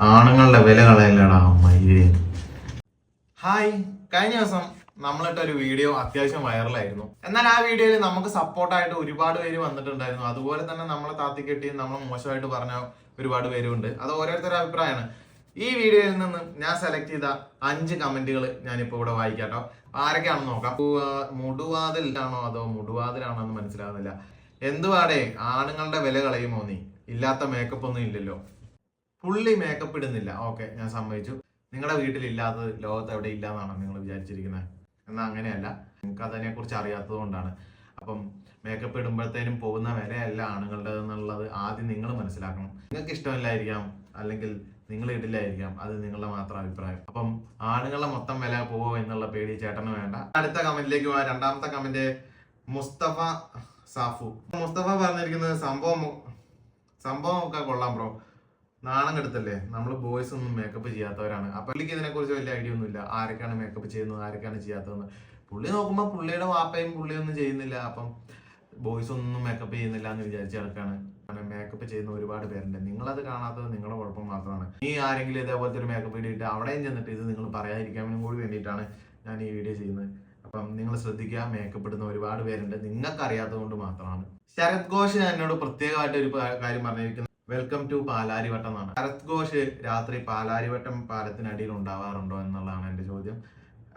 ആണുങ്ങളുടെ വില കളയല്ലടാ ഹായ്. കഴിഞ്ഞ ദിവസം നമ്മളിട്ട ഒരു വീഡിയോ അത്യാവശ്യം വൈറലായിരുന്നു. എന്നാൽ ആ വീഡിയോയിൽ നമുക്ക് സപ്പോർട്ടായിട്ട് ഒരുപാട് പേര് വന്നിട്ടുണ്ടായിരുന്നു. അതുപോലെ തന്നെ നമ്മളെ താത്തി കെട്ടിയും നമ്മളെ മോശമായിട്ട് പറഞ്ഞ ഒരുപാട് പേരുണ്ട് അത് ഓരോരുത്തരുടെ അഭിപ്രായമാണ്. ഈ വീഡിയോയിൽ നിന്ന് ഞാൻ സെലക്ട് ചെയ്ത അഞ്ച് കമന്റുകൾ ഞാനിപ്പോൾ ഇവിടെ വായിക്കാട്ടോ. ആരൊക്കെയാണെന്ന് നോക്കാം. മുടുവാ- മുടുവാതിലാണോ അതോ മുടുവാതിലാണോ എന്ന് മനസ്സിലാകുന്നില്ല എന്തുവാടേ ആണുങ്ങളുടെ വില കളയുമോ നീ? ഇല്ലാത്ത മേക്കപ്പ് ഒന്നും ഇല്ലല്ലോ. പുള്ളി മേക്കപ്പ് ഇടുന്നില്ല. ഓക്കെ ഞാൻ സമ്മതിച്ചു. നിങ്ങളുടെ വീട്ടിൽ ഇല്ലാത്തത് ലോകത്ത് എവിടെ ഇല്ല എന്നാണോ നിങ്ങൾ വിചാരിച്ചിരിക്കുന്നത് എന്നാൽ അങ്ങനെയല്ല. നിങ്ങൾക്ക് അതിനെ കുറിച്ച് അറിയാത്തത് കൊണ്ടാണ്. അപ്പം മേക്കപ്പ് ഇടുമ്പോഴത്തേനും പോകുന്ന വിലയല്ല ആണുങ്ങളുടെ എന്നുള്ളത് ആദ്യം നിങ്ങൾ മനസ്സിലാക്കണം. നിങ്ങൾക്ക് ഇഷ്ടമില്ലായിരിക്കാം അല്ലെങ്കിൽ നിങ്ങൾ ഇടില്ലായിരിക്കാം അത് നിങ്ങളുടെ മാത്രം അഭിപ്രായം. അപ്പം ആണുങ്ങളുടെ മൊത്തം വില പോവോ എന്നുള്ള പേടി ചേട്ടന് വേണ്ട. അടുത്ത കമന്റിലേക്ക് പോവാം രണ്ടാമത്തെ കമന്റ് മുസ്തഫ സാഫു. മുസ്തഫ പറഞ്ഞിരിക്കുന്നത് സംഭവം സംഭവം ഒക്കെ കൊള്ളാം ബ്രോ. നാണം കെടുത്തല്ലേ? നമ്മൾ ബോയ്സ് ഒന്നും മേക്കപ്പ് ചെയ്യാത്തവരാണ്. അപ്പൊ പുള്ളിക്ക് ഇതിനെ കുറിച്ച് വലിയ ഐഡിയ ഒന്നുമില്ല. ആരൊക്കെയാണ് മേക്കപ്പ് ചെയ്യുന്നത്? ആരൊക്കെയാണ് ചെയ്യാത്തതെന്ന്. പുള്ളി നോക്കുമ്പോൾ പുള്ളിയുടെ വാപ്പയും പുള്ളിയൊന്നും ചെയ്യുന്നില്ല. അപ്പം ബോയ്സ് ഒന്നും മേക്കപ്പ് ചെയ്യുന്നില്ല എന്ന് വിചാരിച്ച ആൾക്കാണ്. കാരണം മേക്കപ്പ് ചെയ്യുന്ന ഒരുപാട് പേരുണ്ട്. നിങ്ങളത് കാണാത്തത് നിങ്ങളുടെ കുഴപ്പം മാത്രമാണ്. ഈ ആരെങ്കിലും ഇതേപോലത്തെ ഒരു മേക്കപ്പ് ഇടിയിട്ട് അവിടെയും ചെന്നിട്ട് ഇത് നിങ്ങൾ പറയാതിരിക്കാനും കൂടി വേണ്ടിയിട്ടാണ് ഞാൻ ഈ വീഡിയോ ചെയ്യുന്നത്. അപ്പം നിങ്ങൾ ശ്രദ്ധിക്കുക മേക്കപ്പ് ഇടുന്ന ഒരുപാട് പേരുണ്ട്. നിങ്ങൾക്ക് അറിയാത്തത് കൊണ്ട് മാത്രമാണ്. ശരത് ഘോഷ് എന്നോട് പ്രത്യേകമായിട്ട് ഒരു കാര്യം പറഞ്ഞിരിക്കുന്നത് വെൽക്കം ടു പാലാരിവട്ടം എന്നാണ്. ശരത് ഘോഷ് രാത്രി പാലാരിവട്ടം പാലത്തിനടിയിൽ ഉണ്ടാവാറുണ്ടോ എന്നുള്ളതാണ് എന്റെ ചോദ്യം.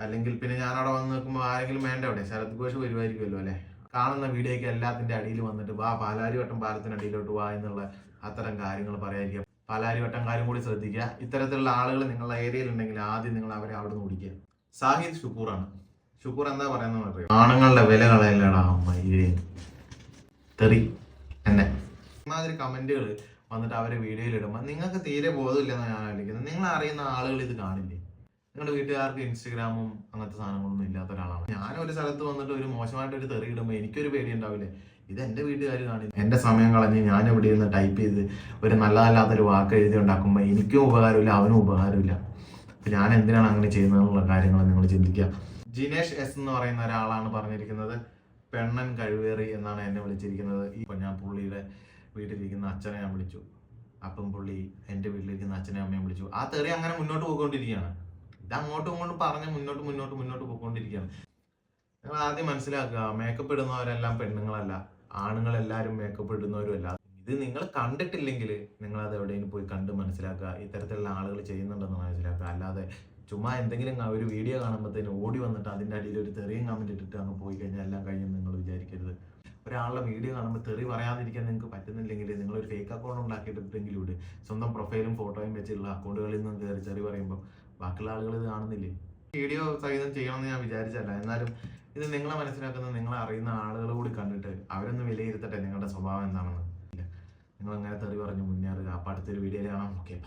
അല്ലെങ്കിൽ പിന്നെ ഞാൻ അവിടെ വന്ന് നിൽക്കുമ്പോൾ ആരെങ്കിലും വേണ്ട അവിടെ? ശരത് ഘോഷ് വരുമായിരിക്കുമല്ലോ അല്ലെ? കാണുന്ന വീഡിയോയ്ക്ക് എല്ലാത്തിന്റെ അടിയിൽ വന്നിട്ട് വാ പാലാരിവട്ടം പാലത്തിനടിയിലോട്ട് വാ എന്നുള്ള അത്തരം കാര്യങ്ങൾ പറയാതിരിക്കുക. പാലാരിവട്ടംകാരും കൂടി ശ്രദ്ധിക്കുക. ഇത്തരത്തിലുള്ള ആളുകൾ നിങ്ങളുടെ ഏരിയയിൽ ഉണ്ടെങ്കിൽ ആദ്യം നിങ്ങൾ അവരെ അവിടെ നിന്ന് ഓടിക്കുക. സാഹിദ് ഷുക്കൂറാണ് ഷുക്കൂർ എന്താ പറയുന്നത് അറിയോ? ആണുങ്ങളുടെ വില കളയല്ലടാ മയിലേ തെറി എന്നെ. ഇമാതിരി കമന്റുകൾ വന്നിട്ട് അവരെ വീഡിയോയിൽ ഇടുമ്പോൾ നിങ്ങൾക്ക് തീരെ ബോധമില്ലെന്ന് ഞാൻ ആലോചിക്കുന്നത്. നിങ്ങൾ അറിയുന്ന ആളുകൾ ഇത് കാണില്ലേ? നിങ്ങളുടെ വീട്ടുകാർക്ക് ഇൻസ്റ്റഗ്രാമും അങ്ങനത്തെ സാധനങ്ങളൊന്നും ഇല്ലാത്ത ഒരാളാണ്. ഞാൻ ഒരു സ്ഥലത്ത് വന്നിട്ട് ഒരു മോശമായിട്ട് ഒരു തെറി ഇടുമ്പോൾ എനിക്കൊരു പേടി ഉണ്ടാവില്ലേ? ഇത് എന്റെ വീട്ടുകാർ കാണില്ല? എന്റെ സമയം കളഞ്ഞ് ഞാൻ ഇവിടെ ഇരുന്ന് ടൈപ്പ് ചെയ്ത് ഒരു നല്ലതല്ലാത്തൊരു വാക്ക് എഴുതി ഉണ്ടാക്കുമ്പോൾ എനിക്കും ഉപകാരമില്ല അവനും ഉപകാരമില്ല. അപ്പൊ ഞാൻ എന്തിനാണ് അങ്ങനെ ചെയ്യുന്നതെന്നുള്ള കാര്യങ്ങൾ നിങ്ങൾ ചിന്തിക്കുക. ജിനേഷ് എസ് എന്ന് പറയുന്ന ഒരാളാണ് പറഞ്ഞിരിക്കുന്നത്. പെണ്ണൻ കഴിവേറി എന്നാണ് എന്നെ വിളിച്ചിരിക്കുന്നത്. ഇപ്പൊ ഞാൻ പുള്ളിയുടെ വീട്ടിലിരിക്കുന്ന അച്ഛനെ ഞാൻ വിളിച്ചു. അപ്പം പുള്ളി എന്റെ വീട്ടിലിരിക്കുന്ന അച്ഛനെ അമ്മയും വിളിച്ചു. ആ തെറി അങ്ങനെ മുന്നോട്ട് പോയിക്കൊണ്ടിരിക്കുകയാണ്. ഇത് അങ്ങോട്ടും ഇങ്ങോട്ടും പറഞ്ഞ് മുന്നോട്ട് മുന്നോട്ട് മുന്നോട്ട് പോയിക്കൊണ്ടിരിക്കുകയാണ്. നിങ്ങൾ ആദ്യം മനസ്സിലാക്കുക മേക്കപ്പ് ഇടുന്നവരെല്ലാം പെണ്ണുങ്ങളല്ല. ആണുങ്ങളെല്ലാവരും മേക്കപ്പ് ഇടുന്നവരുമല്ല. ഇത് നിങ്ങൾ കണ്ടിട്ടില്ലെങ്കിൽ നിങ്ങൾ അത് എവിടെയെങ്കിലും പോയി കണ്ട് മനസ്സിലാക്കുക. ഇത്തരത്തിലുള്ള ആളുകൾ ചെയ്യുന്നുണ്ടെന്ന് മനസ്സിലാക്കുക. അല്ലാതെ ചുമ്മാ എന്തെങ്കിലും ഒരു വീഡിയോ കാണുമ്പോഴത്തേന് ഓടി വന്നിട്ട് അതിന്റെ അടിയിൽ ഒരു തെറിയും കമന്റ് ഇട്ടിട്ട് അങ്ങ് പോയി കഴിഞ്ഞാൽ എല്ലാം കഴിയും നിങ്ങൾ വിചാരിക്കരുത് ഒരാളുടെ വീഡിയോ കാണുമ്പോൾ തെറി പറയാതിരിക്കാൻ നിങ്ങൾക്ക് പറ്റുന്നില്ലെങ്കിൽ നിങ്ങൾ ഒരു ഫേക്ക് അക്കൗണ്ട് ഉണ്ടാക്കിയിട്ടെങ്കിലും ഇട്. സ്വന്തം പ്രൊഫൈലും ഫോട്ടോയും വെച്ചുള്ള അക്കൗണ്ടുകളിൽ നിന്ന് കയറി ചെറി പറയുമ്പോൾ ബാക്കിയുള്ള ആളുകൾ ഇത് കാണുന്നില്ലേ? വീഡിയോ സഹിതം ചെയ്യണമെന്ന് ഞാൻ വിചാരിച്ചല്ല എന്നാലും ഇത് നിങ്ങളെ മനസ്സിലാക്കുന്ന നിങ്ങളെ അറിയുന്ന ആളുകൾ കൂടി കണ്ടിട്ട് അവരൊന്ന് വിലയിരുത്തട്ടെ നിങ്ങളുടെ സ്വഭാവം എന്താണെന്ന്. നിങ്ങൾ അങ്ങനെ തെറി പറഞ്ഞ് മുന്നേറുക അപ്പം അടുത്തൊരു വീഡിയോയിൽ കാണാം. ഓക്കെ